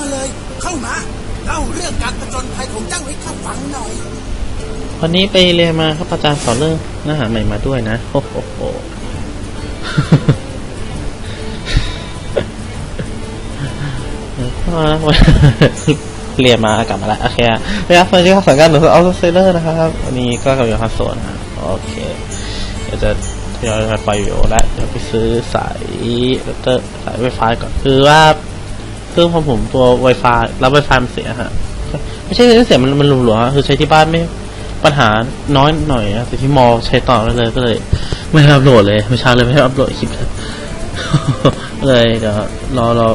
มาเลย เข้ามาเล่าเรื่องการผจญภัยของเจ้าให้ข้าฟังหน่อยวันนี้ไปเรียนมาครับอาจารย์สอนเรื่องเนื้อหาใหม่มาด้วยนะโอ้โหโหเรียนมากลับมาแล้วโอเคอะเรียนฟังที่ข้าสังกัดหนูเอาเซเลอร์นะครับวันนี้ก็กำลังฮัสโซนะโอเคเดี๋ยวจะทยอยไปวิดีโอแล้วเดี๋ยวไปซื้อสายแล้วก็สายไวไฟก่อนคือว่า เครื่องของผมตัว Wi-Fi รับ Wi-Fi มันเสียฮะไม่ใช่เสียมันมันหลวมๆอะคือใช้ที่บ้านไม่ปัญหาน้อยหน่อยอะแต่ที่มอใช้ต่อได้เลยก็เลย ไม่ได้อัพโหลดเลยไม่ช้าเลยไม่ได้อัพโหลดคลิปเลยเลยเดี๋ยวรอรอ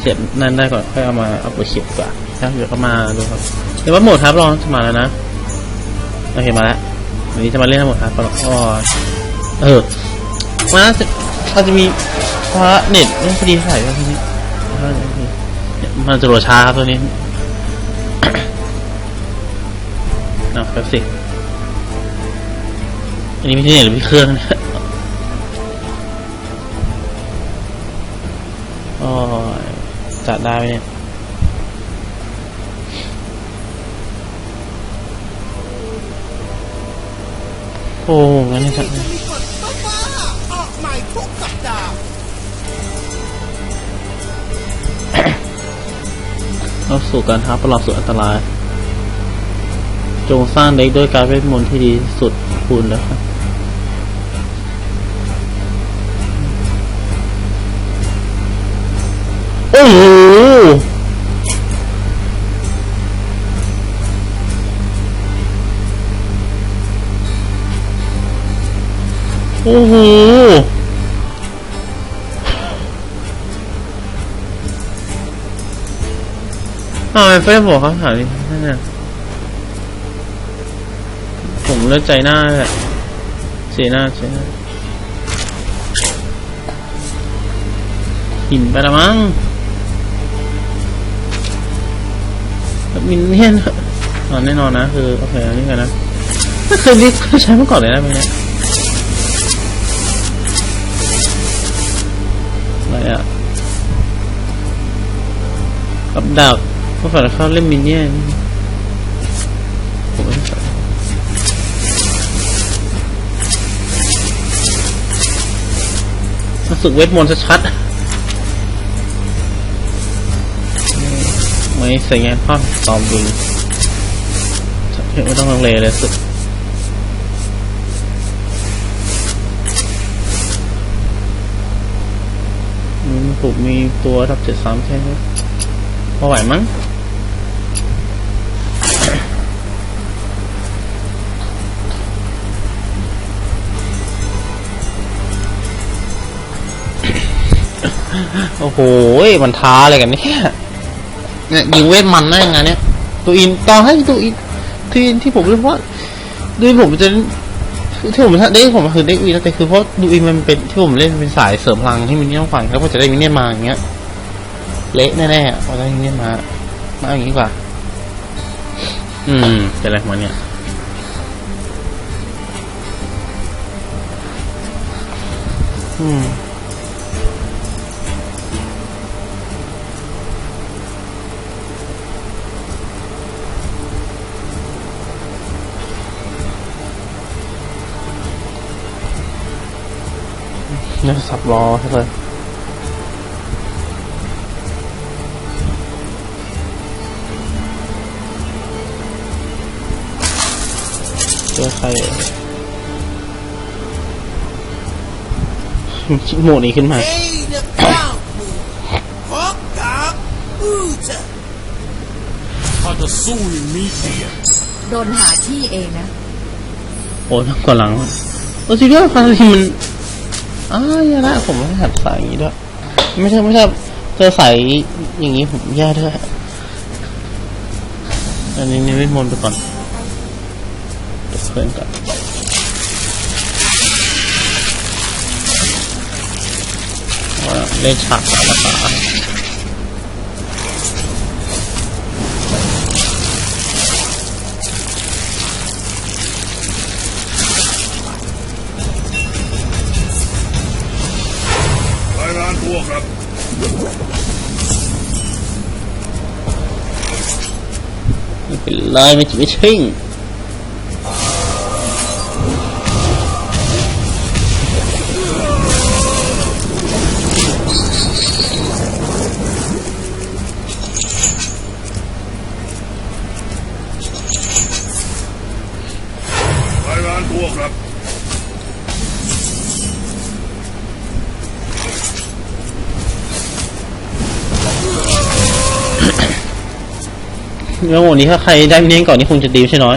เสร็จนั่นได้ก่อนค่อยเอามาอัพโหลดคลิปดีกว่าครับเดี๋ยวก็มาดูครับเดี๋ยวว่าโหมดครับลองมาแล้วนะโอเคมาแล้ววันนี้จะมาเล่นโหมดครับอ๋อเออมาเขาจะมีพราะเน็ตไม่พอดีเท่าไหร่ก็ทีนี้ มันจะโหลดช้าครับตัวนี้เอาแป๊บสิ อันนี้ไม่ใช่เน็ตหรือพี่เครื่องเนี่ยโอ้ยจัดได้ไหมเนี่ยโอ้งั้นเนี่ยจัด เราสู่การท้าประหลาดสุดอันตราย จงสร้างเด็กด้วยการเวทมนต์ที่ดีสุดคุณแล้วครับ ไมเฟซบอกเขาถามดินั่นน่ะผมเลือกใจหน้าแหละสีหน้าสีหน้าหินไปละมั้งมินเนี่ยนอ๋อแน่นอนนะ คือ โอเคอันนี้กันนะไม่เคยรียกเคยใช้มาก่อนเลยนะเพลงเนี้ยอะไรอะกับดัก ก็ฝันเขาเล่นมินเนี่ยนรู้สึกเวทมนต์ชัดๆไม่ใส่งานภาพตอมบิงไม่ต้องลังเลเลยสุดผมมีตัวรับเจ็ดสามแค่นี้พอไหวมั้ง โอ้โหมันท้าอะไรกันเนี่ยเนี่ยยิงเวทมันได้ยังไงเนี่ย ตัวอินตอนให้ตัวอินที่ที่ผมรียกว่าด้วยผมจะที่ผมได้ผมคือได้อินแต่คือเพราะดูอินมันเป็นที่ผมเล่นเป็นสายเสริมพลังที่มินเนี่ยนฝันแล้วก็จะได้มินเนี่ยนมาอย่างเงี้ย เละแน่ๆพอได้มินเนี่ยนมามาอย่างนี้กว่า อืมเป็นอะไรของมันเนี่ยอืม นี่ยสับรอใช่เลยเจอใครคิดโมนี้ขึ้นมาข้าจะสู้อย่างมีเกียรติโดนหาที่เองนะ โอ้ทั้งก่อนหลัง โอ้ซีเรียสฟันทีมัน อ้าวแย่ละผมไม่หัดสายอย่างนี้ด้วย ไม่ใช่ไม่ใช่เจอสายอย่างนี้ผมแย่ด้วย อันนี้นี่เวทมนต์ไปก่อนเดี๋ยวเพื่อนก่อนเล่นฉากสาษารายงา เป็นเแล้ววันนี้ถ้าใครได้มิเนี้ยงก่อนนี่คงจะดีไม่ใช่น้อย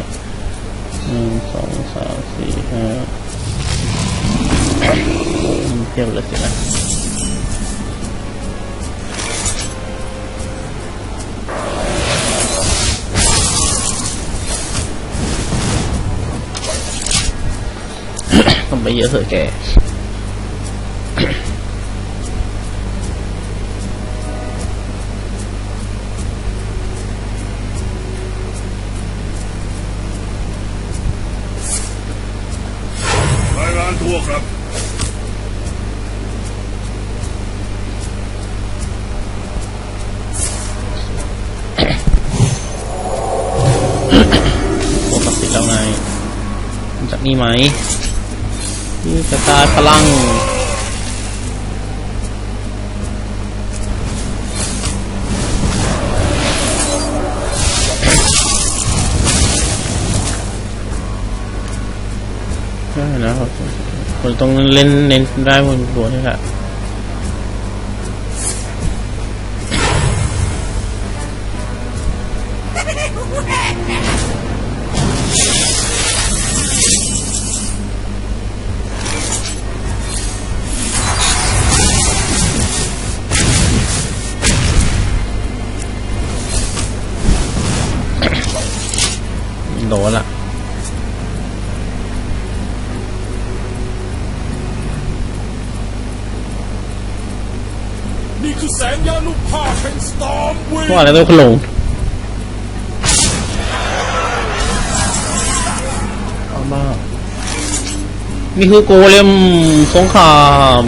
ตัวครับ โอ้ตัดสินแล้วไงรู้จากนี่ไหมนี่กระจายพลัง ต้องเล่นเน้นได้บนหัวนี่แหละ วินว่าอะไรต้องขลงเอาบ้านี่คือโกเลมสงคราม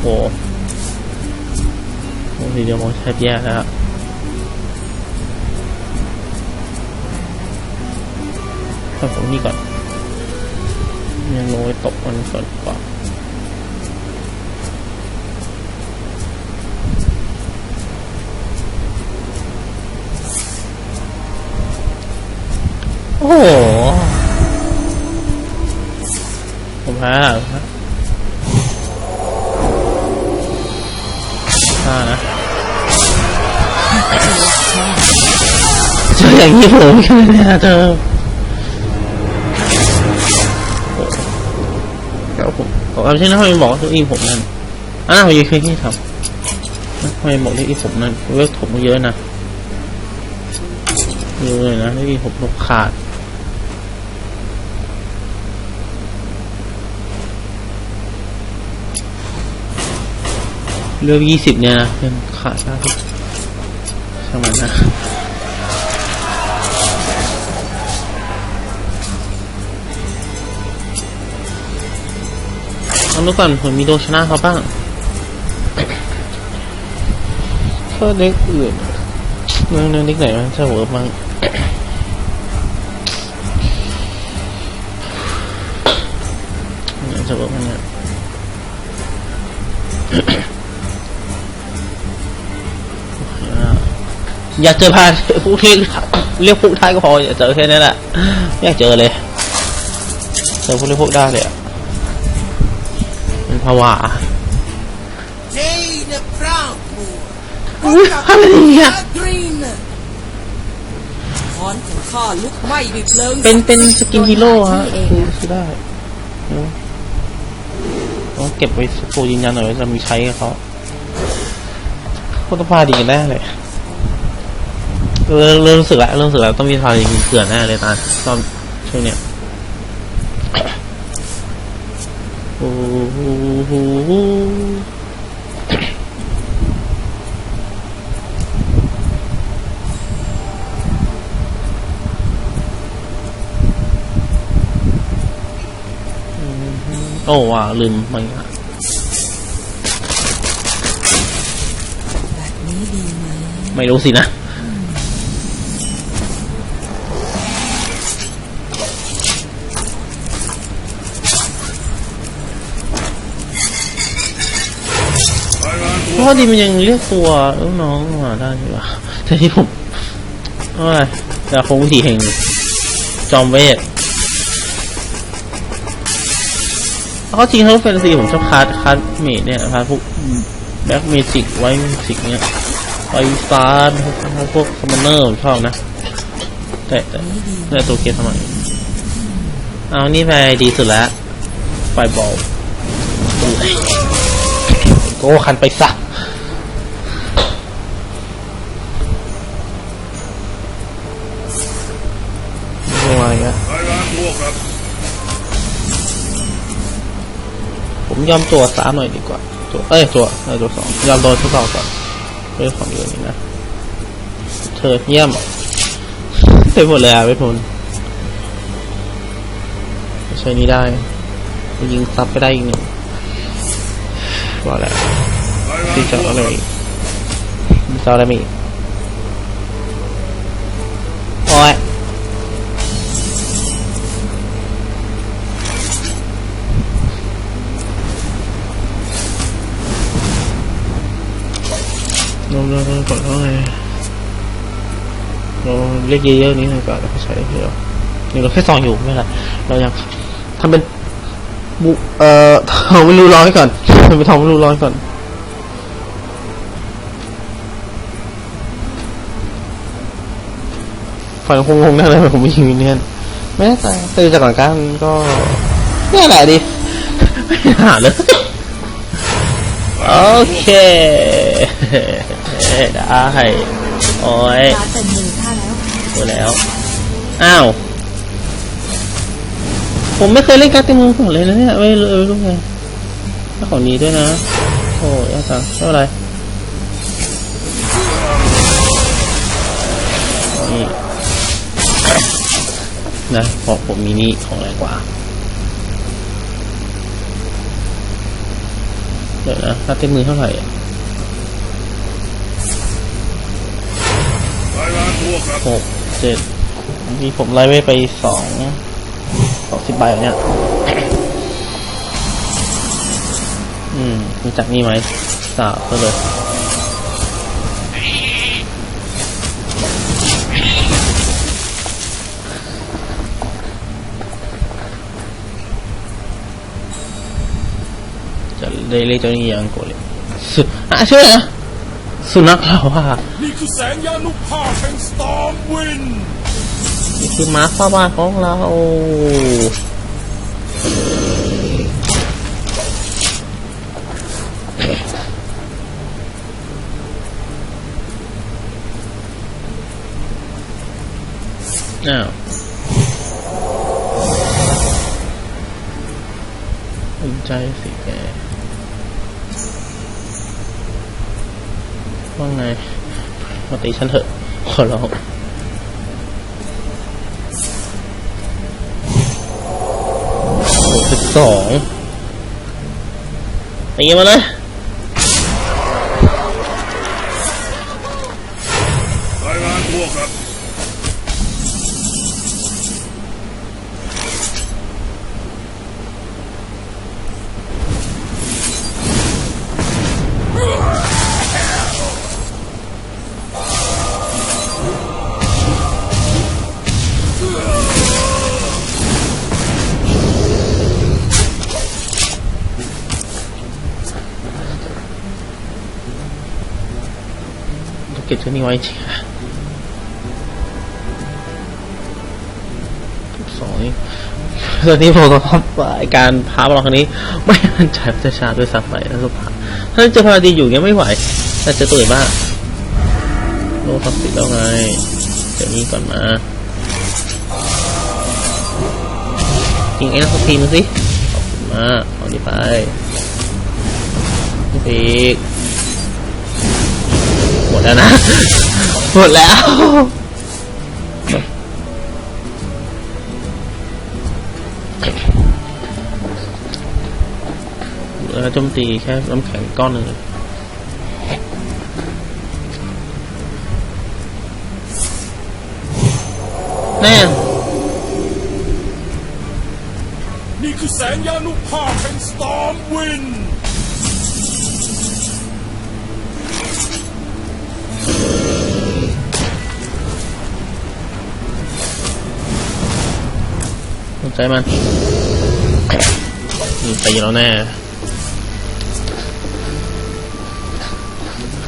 โอ้โหทีเดียวมองแทบแย่แล้วถ้าผมนี่ก่อนยังลงไปตบมันก่อนดีก โอ้โหผมแพ้แล้วผมแพ้ห้านะเจออย่างนี้ผมก็ไม่น่าเจอโอ้เดี๋ยวผมเอาใช่นะทำไมบอกว่าตัวอีผมนั่นอะผมยังเคยที่ทำทำไมบอกตัวอีผมนั่นเลผมก็เยอะนะเยอะเลยนะที่ผมลบขาด เรื่องยี่สิบเนี่ยนะยังขาดได้ช่างมันนะเอาดูก่อนผมมีโดชนะเขาบ้างก็เด็กอื่นเรื่องนั้นนิดไหนมันจะเวิร์กมั้งเนี่ยจะเวิร์กมั้งเนี่ย อยากเจอพาพวกที่เรียกพวกท้ายก็พออย่าเจอแค่นั้นแหละไม่อยากเจอเลยเจอพวกเรียกพวกได้เลยอะเป็นภาวะ Day the proud moon อุ๊ยอะไรเนี่ย green คอนของข้าลุกไหม้ด้วยเพลิงเป็นเป็นสกินฮีโร่ฮะที่เองคือนะซื้อได้เออต้องเก็บไว้สักครู่ยืนยันหน่อยว่าจะมีใช้กับเขาโคตรพาดีกันแน่เลย เริ่มเริ่มรู้สึกแล้วเริ่มรู้สึกแล้วต้องมีพาดีเกลื่อนแน่เลยตอนตอนช่วงเนี้ยโอ้โหโอ้ว่าลืมมันละไม่รู้สินะ เพราดีมันยังเรียกตัวลูกน้องมาได้ใช่ปะแต่ที่ผมอะไรแต่คงวิธีแห่งจอมเวทเอาเขาจริงเขาแฟนตาซีผมชอบคาร์ดคาร์ดเมดเนี่ยคาร์ดพวกแบ็กเมจิกไวเมจิกเนี่ยไวซาร์พวกคอมมานเนอร์ผมชอบนะ แต่แต่แต่ตัวเกียร์ทำไมเอานี่ไปดีสุดแล้วไฟบอลโก้คันไปซะ ผมยอมตัวสามหน่อยดีกว่า ตัวเอ้ยตัวเอ้ยตัวสองยอมโดนทดสอบก่อนเรื่องของเรื่องนี้นะ เธอเยี่ยมเต็มหมดเลยอะเวทมนใช้นี้ได้ยิงซับไปได้อีกหนึ่งว่าแล้วรายที่จะอะไรจะอะไรม ลงลงลงก่อนเท่าไหร่เราเรียกเยอะๆนี้หน่อยก่อนแล้วก็ใช้เดียวนี่เราแค่ซองอยู่ไม่เป็นไรเรายังทำเป็นบุเอ่อทองไม่รู้ร้อยก่อนทำเป็นทองไม่รู้ร้อยก่อนฝันคงงงได้เลยผมไม่ยิงวินเนี่ยไม่แน่ใจตื่นจากก่อนการก็นี่แหละดิไม่หาเลยโอเค ได้โอ้ยการเต็มมือข้แล้วแล้ว อ้าว ผมไม่เคยเล่นการ์ดเต็มมือผมเลยนะเนี่ยไม่รู้ไม่รู้ไงถ้าของนี้ด้วยนะ โอ้ยอาจารย์ไม่เป็นไรนี่นะของผมมีนี่ของแรงกว่าเดี๋ยวนะการ์ดเต็มมือเท่าไหร่ หกเจ็ดมีผมไล่ไว้ไปสองสองสิบใบเนี่ยอืมมีจากนี่ไหมสาวก็เลยจะเล่เล่เจ้านี่ยังโกเลยสุอะชื่อนะ สุนัขเราว่านี่คือแสงยานุภาพแห่งสตอร์มวินนี่คือม้าฟ้าบ้านของเราอ้าวสนใจสิแก ว่าไงมาตีฉันเถอะ ขอร้องสิบสองตีมาเลย นี้ไว้จริงอะสองนี่ตอนนี้ผมต้องทำว่าการพาบอลครั้งนี้ ไม่มันจว่าจะชาด้วยซ้ำไปแล้วสุดท้าถ้าจะพาดีอยู่เงี้ยไม่ไหวแต่จะตื่นบ้างโลทับสิแล้วไงเดี๋ยวนี้ก่อนมายิงไอ้นักทีมสิขอบคุณมาเอาดีไปนี่ไปอีก หมดแล้วนะ หมดแล้ว แล้วโจมตีแค่น้ำแข็งก้อนหนึ่งแน่นี่คือแสงยานุภาพแห่งสตอร์มวิน ใจมันมันตีเราแน่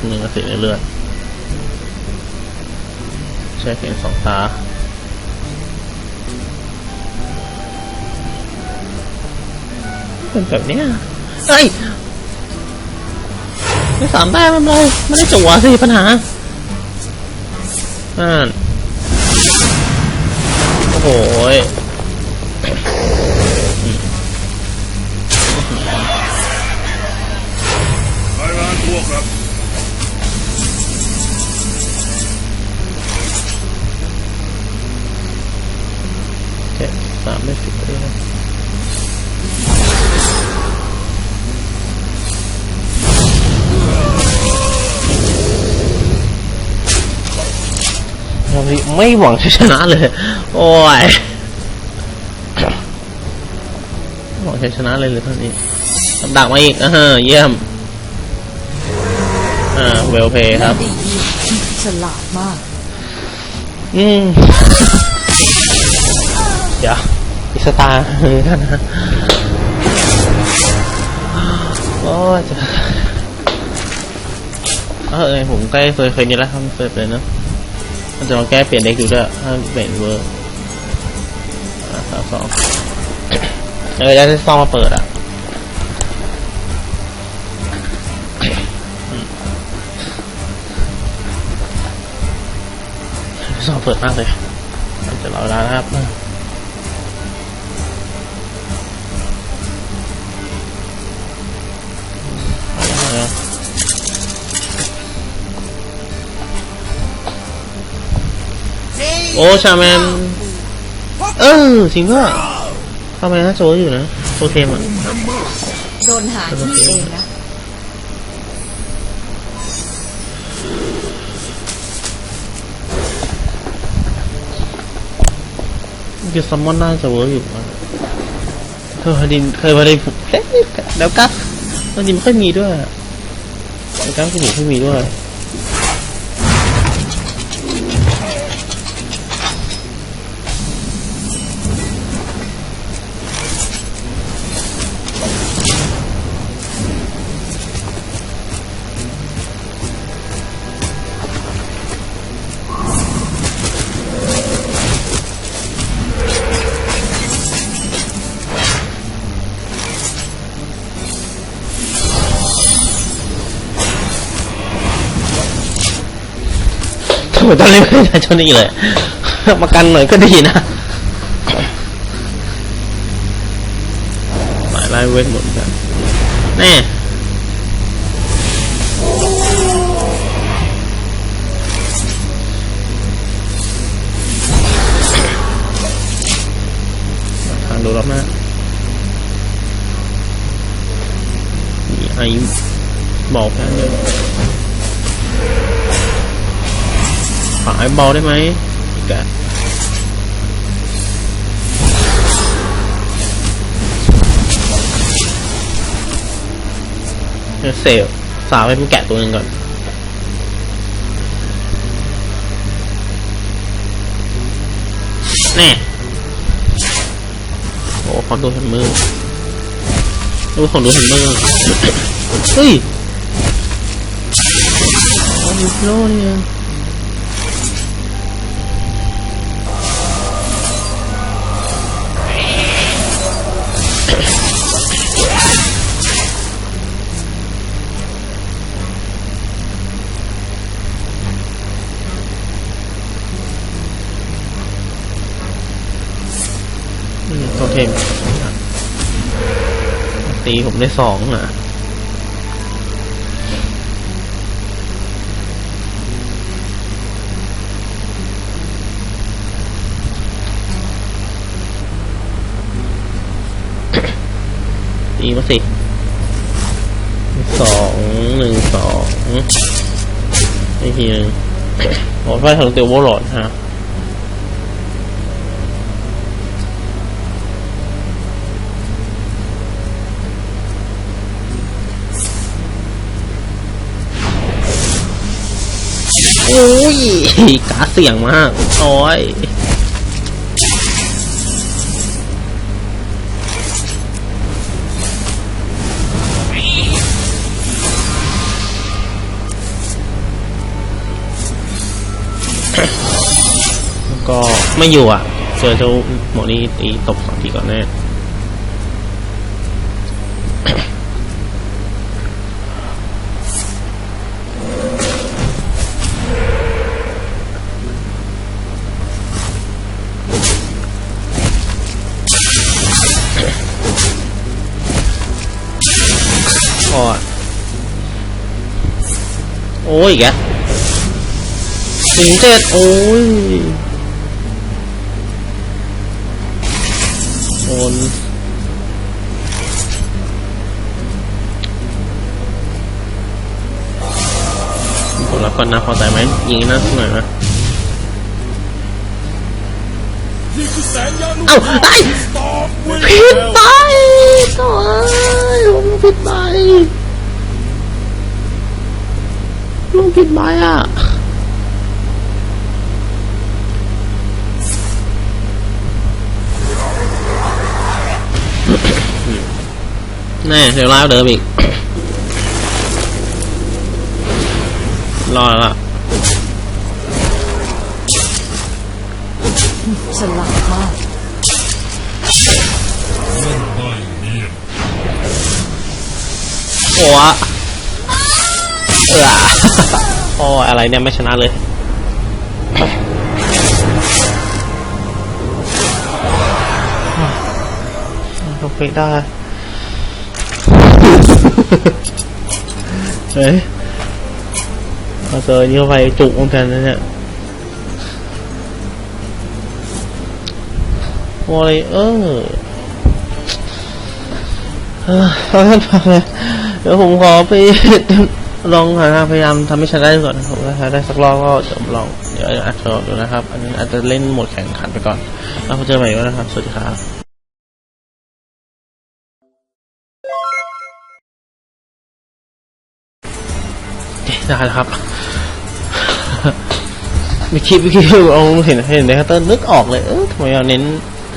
หนึ่งกระสีในเลือดใช้เพียงสองตาเป็นแบบเนี้ยเฮ้ยไม่สามแต้มเลยไม่ได้จั่วสิปัญหาอ่านโอ้โห ไม่หวังจะชนะเลย โอ้ยไม่หวังจะชนะเลยเลยท่านี้กับดักมาอีกอ่าเยี่ยม อ่าเวลเพย์ครับฉลาดมาก อืม เดี๋ยวอีสตาร์เลยท่านนะโอ้จะเออผมใกล้เคยเคยนี้แล้วทำเสร็จเลยเนอะ จะลองแก้เปลี่ยนเด็กดูด้วยถ้าเปลี่ยนเวอร์สามสองเออจะได้ซองมาเปิดอะซองเปิดมากเลยจะรอเวลานะครับ โอ้ชาแมน เออจริงด้วยชาแมนน่าโจอยู่นะโทเทมอะโดนหาที่เองนะคือซัมมอนน่าจะเวิร์กอยู่นะเคยพอดินเคยพอดินเอ๊ะแล้วกัสมันดินไม่ค่อยมีด้วยอะแล้วกัสก็ไม่ค่อยมีด้วย ทำไมต้องเล่นเพื่อนชนนี่เลยมากันหน่อยก็ดีนะหมายไล่เวทหมดกันแน่ทางดูรอบหน้ามีไอ้บอกแค่เดีย ไอ้บอลได้ไหมอีกะเซลสาวให้มันแกะตัวหนึงก่อนแน่โอ้ของดูเห็นมือดูของดูเห็นมือเฮ้ยโอ้ยโลเนี่ย เทมตีผมได้สองอะตีมาสิสองหนึ่งสองอีกทีหนึ่งโอ้ไฟทะลุเตียวโวลอดฮะ โอ้ยกาเสี่ยงมากโอ้ยก็ไม่อยู่อะเจอเจ้าหมอนี้ตีตบสองทีก่อนแน่ โอ้ยโอ้ยอีกถึงเจ็ดโอ้ยโอนผมรับก่อนนะพอใจไหมยิงน้าสักหน่อยนะเอ้าไอ้ตอบวิ่งผิดไป โอ้ยผมผิดไปลุงผิดไปอะแน่เดี๋ยวลาวเดิมอีก รอแล้วล่ะฉลาดมาก โอ้อะเออโอ้อะไรเนี่ยไม่ชนะเลยเราไปได้เฮ้ยเอาเจอนี่เข้าไปจุกเหมือนกันนะเนี่ยวอลเลเออร์เออเอท่านฟังเลย เดี๋ยวผมขอไปลองหาพยายามทำให้ชนะได้ก่อนนะครับถ้าได้สักรอบก็เดี๋ยวลองเดี๋ยวอาจจะดูนะครับ อันนี้อาจจะเล่นโหมดแข่งขันไปก่อน แล้วพบเจอใหม่นนะครับ สวัสดีครับได้แล้วครับไมีคลิปวิคิวเอาเห็นเห็นในฮันเตอร์นึกออกเลย เออทำไมเราเน้น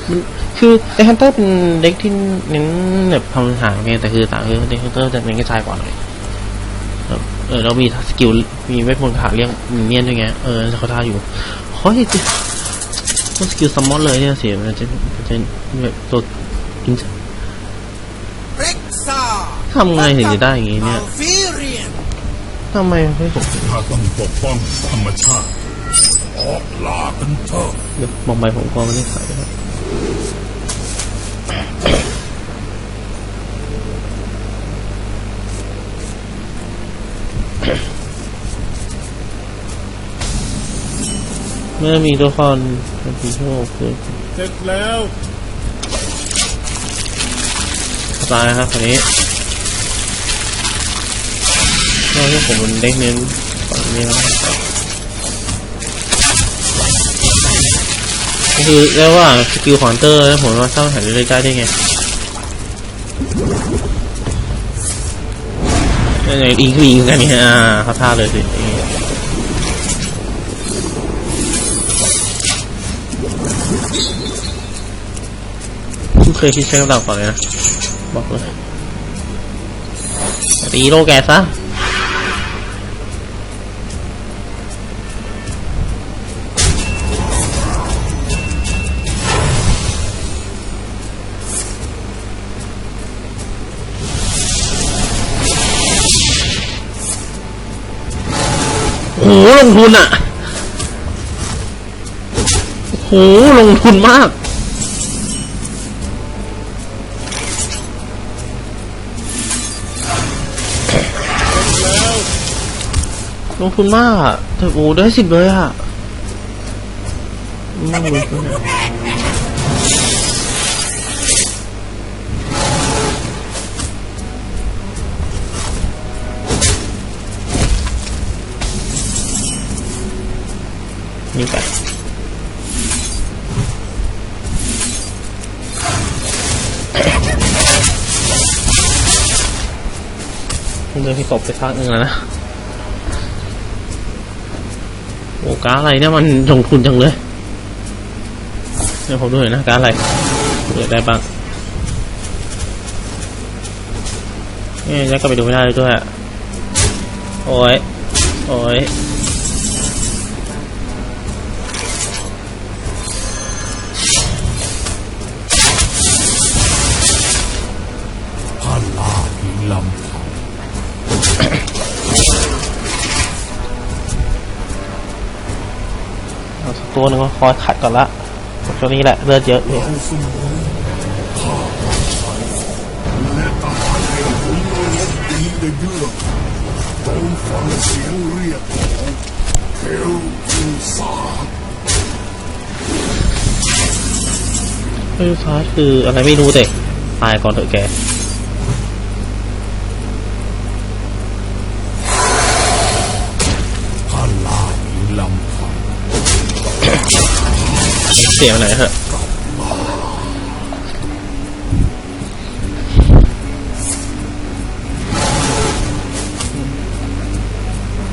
มัน คือไอฮันเตอร์เป็นเด็กที่เน้นแบบทำหางไงแต่คือต่างคือเด็กฮันเตอร์จะเน้นกระจายกว่าหน่อยแบบเออเรามีสกิลมีเวทมนต์คาถาเรียกมินเนี่ยนด้วยไงเออเขาท่าอยู่เฮ้ยต้องสกิลซัมมอนเลยเนี่ยเสียมันจะมันจะแบบตัวอินเร็กซ่าทำไงถึงจะได้อย่างงี้เนี่ยอัลฟิเรียนทำไมไม่ผมถ้าต้องปกป้องธรรมชาติออกล่ากันเถอะเดี๋ยวมองไปผมก็ไม่ได้ใส่ครับ เมื่อมีตัวละครเป็นผีโชคคือเสร็จแล้วตายครับคนนี้ก็ที่ผมมันเด็กเน้นฝั่งนี้นะครับ ก็คือเรียกว่าสกิลของเตอร์ผมว่าสร้างหันเรื่อยๆได้ได้ไงนี่ไงอิงคืออิงกันนี่อ่าเขาท่าเลยสิอย่างงี้ไม่เคยคิดใช้กำลังก่อนเลยนะ บอกเลยตีโลแกซะ หลงทุนอะโหลงทุนมากลงทุนมากแต่โอ้ได้สิบเลยอะไม่รู้เนี่ย นี่ไปเดินพี่กบไปพักหนึ่งแล้วนะโอ้การอะไรเนี่ยมันลงทุนจังเลยเดี๋ยวผมดูหน่อยนะการอะไรเปิดได้บ้างนี่ยักก็ไปดูไม่ได้เลยด้วยอะโอ้ย โอ้ย ตัวหนึ่งคอยขัดก่อนละช่วงนี้แหละเลือดเยอะอยู่เฮ้ยฟ้าคืออะไรไม่รู้เด็กตายก่อนเถอะแก เสียไปไหนเถอะ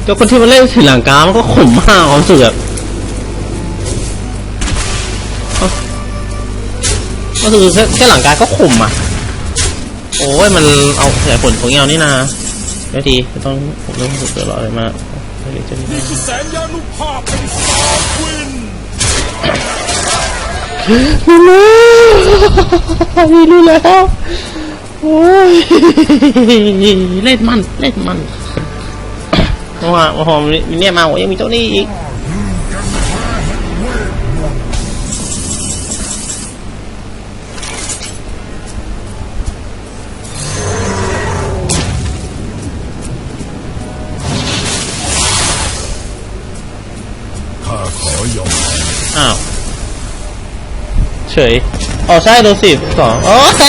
เจ้าคนที่มาเล่นสีลังกา มันก็ขมมากความสึกแบบก็คือแค่หลังกา ก็ขมอะ โอ้ย มันเอาขยายผลของเงานี่นะเดี๋ยวดีไม่ต้องผมต้องสึกเดือดร้อนอะไรมากไม่ได้จะมีนี่คือแสนยานุภาพแห่งซาควิน รู้แล้วรู้แล้วโอ้ยเล่นมันเล่นมันเพราะว่าพอมีเนี่ยมาโอ้ยังมีเจ้าหนี้อีก เฉยอ๋อใช่โดนสิบสองโอเค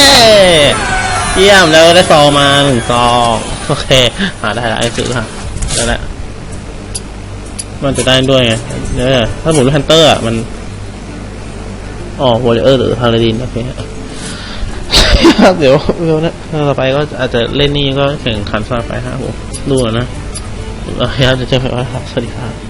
เยี่ยมแล้วได้ซองมาหนึ่งซองโอเคหาได้แล้วไอ้ซื้อค่ะได้ล้วมันจะได้ด้วยไงเนี่ยถ้าหมุนแฮนเตอร์อะมันอ๋อวอลเลอร์หรือพาราดินโอเคเดี๋ยวเดี๋ยวนะต่อไปก็อาจจะเล่นนี่ก็แข่งขันสลับไปฮะผมดูก่อนนะโอเรับจะเจอกันใหม่ครับสวัสดีครับ